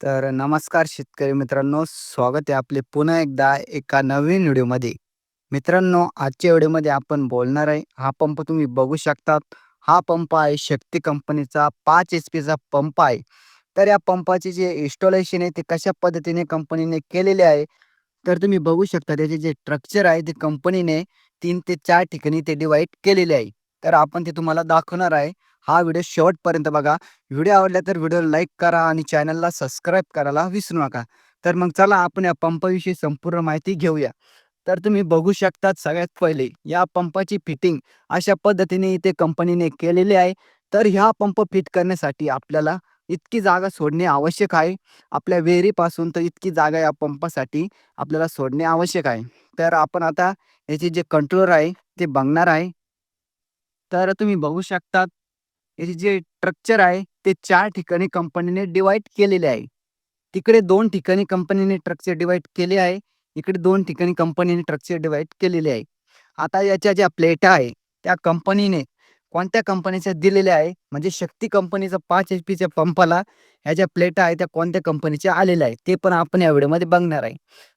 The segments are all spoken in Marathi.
तर नमस्कार शेतकरी मित्रांनो स्वागत आहे आपले पुन्हा एकदा एका नवीन व्हिडिओमध्ये. मित्रांनो आजच्या व्हिडिओमध्ये आपण बोलणार आहे हा पंप तुम्ही बघू शकतात. हा पंप आहे शक्ती कंपनीचा पाच एच पीचा पंप आहे. तर या पंपाचे जे इन्स्टॉलेशन आहे ते कशा पद्धतीने कंपनीने केलेले आहे तर तुम्ही बघू शकता त्याचे जे स्ट्रक्चर आहे ते कंपनीने तीन ते चार ठिकाणी ते डिवाईड केलेले आहे. तर आपण ते तुम्हाला दाखवणार आहे. हा व्हिडिओ शेवटपर्यंत बघा. व्हिडिओ आवडला तर व्हिडिओ लाईक करा आणि चॅनलला सबस्क्राईब करायला विसरू नका. तर मग चला आपण या पंपाविषयी संपूर्ण माहिती घेऊया. तर तुम्ही बघू शकतात सगळ्यात पहिले या पंपाची फिटिंग अशा पद्धतीने इथे कंपनीने केलेली आहे. तर ह्या पंप फिट करण्यासाठी आपल्याला इतकी जागा सोडणे आवश्यक आहे. आपल्या विहिरीपासून तर इतकी जागा या पंपासाठी आपल्याला सोडणे आवश्यक आहे. तर आपण आता याचे जे कंट्रोलर आहे ते बघणार आहे. तर तुम्ही बघू शकतात याचे जे स्ट्रक्चर आहे ते चार ठिकाणी कंपनीने डिवाईड केलेले आहे. तिकडे दोन ठिकाणी कंपनीने स्ट्रक्चर डिवाईड केले आहे इकडे दोन ठिकाणी कंपनीने स्ट्रक्चर डिवाईड केलेले आहे. आता याच्या ज्या प्लेटा आहे त्या कंपनीने कोणत्या कंपनीच्या दिलेल्या आहे म्हणजे शक्ती कंपनीचा पाच एच पीच्या पंपाला ह्या ज्या प्लेटा आहे त्या कोणत्या कंपनीच्या आलेल्या आहे ते पण आपण या व्हिडिओमध्ये बघणार आहे.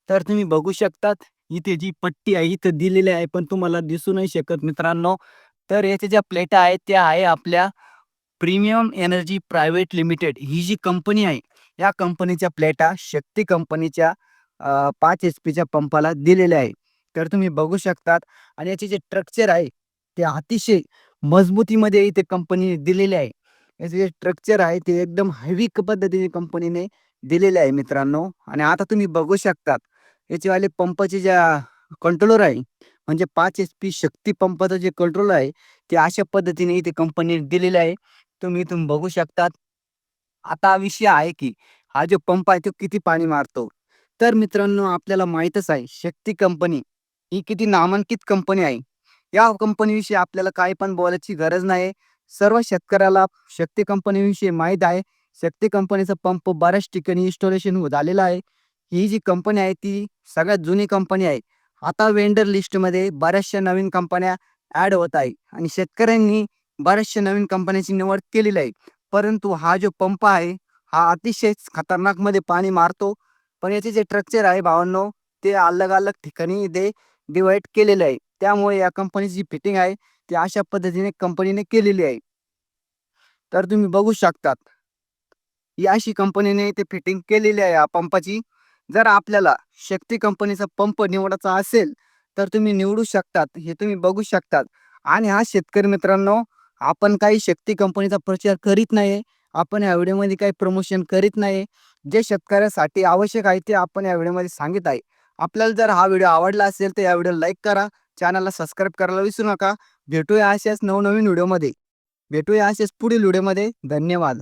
तर तुम्ही बघू शकतात इथे जी पट्टी आहे इथं दिलेली आहे पण तुम्हाला दिसू नाही शकत मित्रांनो. तर याच्या ज्या प्लेटा आहेत त्या आहे आपल्या प्रीमियम एनर्जी प्रायव्हेट लिमिटेड ही जी कंपनी आहे या कंपनीच्या प्लेटा शक्ती कंपनीच्या पाच एच पीच्या पंपाला दिलेल्या आहे तर तुम्ही बघू शकतात आणि याचे जे स्ट्रक्चर आहे ते अतिशय मजबूतीमध्ये इथे कंपनीने दिलेले आहे. याचे जे स्ट्रक्चर आहे ते एकदम हेवी पद्धतीने कंपनीने दिलेले आहे मित्रांनो. आणि आता तुम्ही बघू शकतात याचेवाले पंपाचे ज्या कंट्रोलर आहे म्हणजे पाच एच पी शक्ती पंपाचं जे कंट्रोल आहे ते अशा पद्धतीने इथे कंपनीने दिलेले आहे. तुम्ही तुम्ही बघू शकतात. आता विषय आहे की हा जो पंप आहे तो किती पाणी मारतो? तर मित्रांनो आपल्याला माहीतच आहे शक्ती कंपनी ही किती नामांकित कंपनी आहे. या कंपनीविषयी आपल्याला काही पण बोलायची गरज नाही. सर्व शेतकऱ्याला शक्ती कंपनीविषयी माहीत आहे. शक्ती कंपनीचा पंप बऱ्याच ठिकाणी इन्स्टॉलेशन झालेला आहे. ही जी कंपनी आहे ती सगळ्यात जुनी कंपनी आहे. आता वेंडर लिस्टमध्ये बऱ्याचशा नवीन कंपन्या ॲड होत आहे. आणि शेतकऱ्यांनी बऱ्याचशा नवीन कंपन्याची निवड केलेली आहे. परंतु हा जो पंप आहे हा अतिशय खतरनाकमध्ये पाणी मारतो. पण याचे जे स्ट्रक्चर आहे भावांनो ते अलग अलग ठिकाणी ते डिवाइड केलेलं आहे. त्यामुळे या कंपनीची जी फिटिंग आहे ती अशा पद्धतीने कंपनीने केलेली आहे. तर तुम्ही बघू शकतात ही अशी कंपनीने ते फिटिंग केलेली आहे या पंपाची. जर आपल्याला शक्ती कंपनीचा पंप निवडायचा असेल तर तुम्ही निवडू शकतात. हे तुम्ही बघू शकतात. आणि हा शेतकरी मित्रांनो आपण काही शक्ती कंपनीचा प्रचार करीत नाही आपण या व्हिडिओमध्ये काही प्रमोशन करीत नाही जे शेतकऱ्यासाठी आवश्यक आहे ते आपण या व्हिडिओमध्ये सांगित आहे. आपल्याला जर हा व्हिडिओ आवडला असेल तर या व्हिडिओ लाईक करा चॅनलला सबस्क्राईब करायला विसरू नका. भेटूया अशाच नवनवीन व्हिडिओमध्ये. भेटूया असेच पुढील व्हिडिओमध्ये. धन्यवाद.